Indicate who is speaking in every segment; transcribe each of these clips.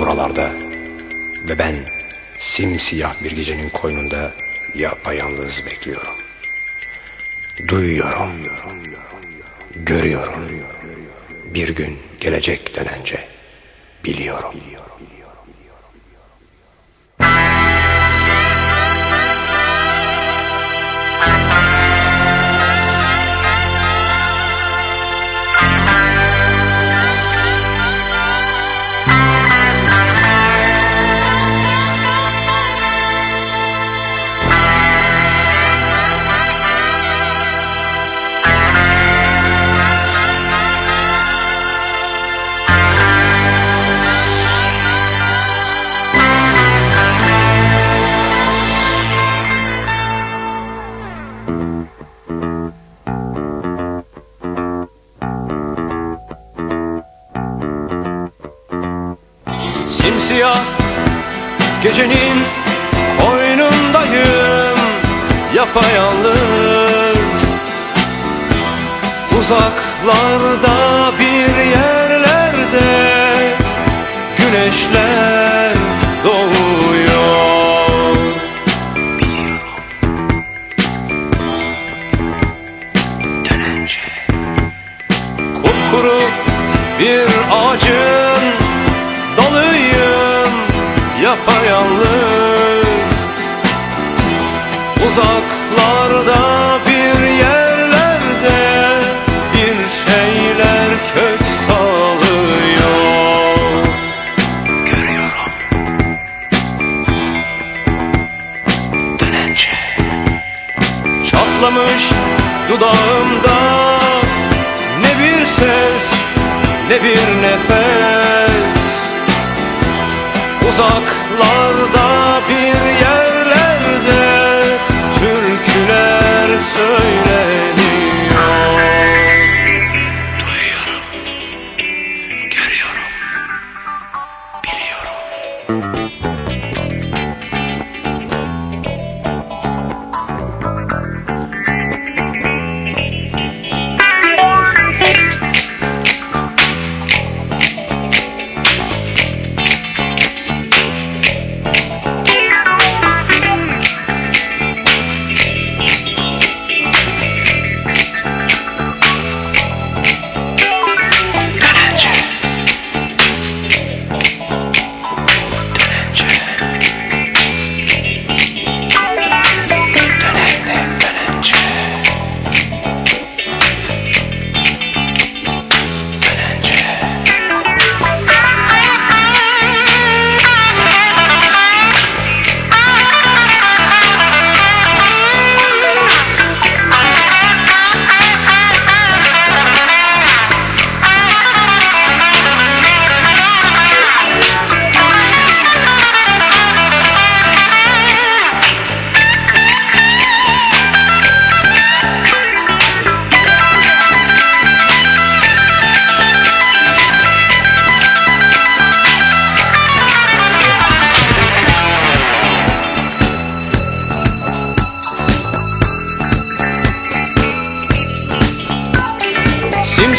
Speaker 1: buralarda. Ve ben simsiyah bir gecenin koynunda yapayalnız bekliyorum. Duyuyorum, görüyorum. Bir gün gelecek dönence biliyorum Simsiyah gecenin koynundayım Yapayalnız. Uzaklarda bir yerlerde Güneşler doğuyor. Biliyorum. Dönence Kupkuru bir ağacın yapayalnız. Uzaklarda bir yerlerde bir şeyler kök salıyor. Görüyorum. Dönence Çatlamış dudağımda ne bir ses ne bir nefes Uzaklarda bir yerlerde türküler söyleniyor. Duyuyorum, görüyorum, biliyorum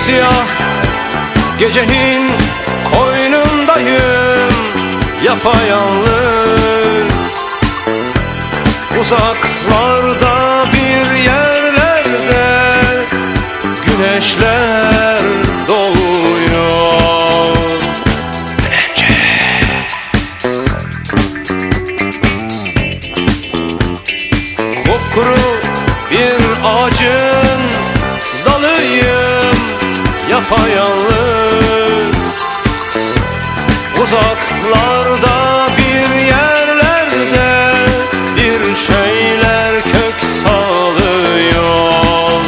Speaker 1: Simsiyah gecenin koynundayım Yapayalnız. Uzaklarda bir yerlerde Güneşler yapayalnız. Uzaklarda bir yerlerde bir şeyler kök salıyor.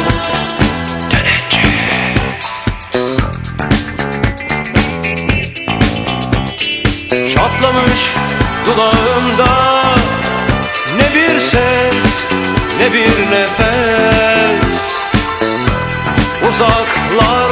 Speaker 1: Dönence Çatlamış dudağımda ne bir ses ne bir nefes. Uzaklarda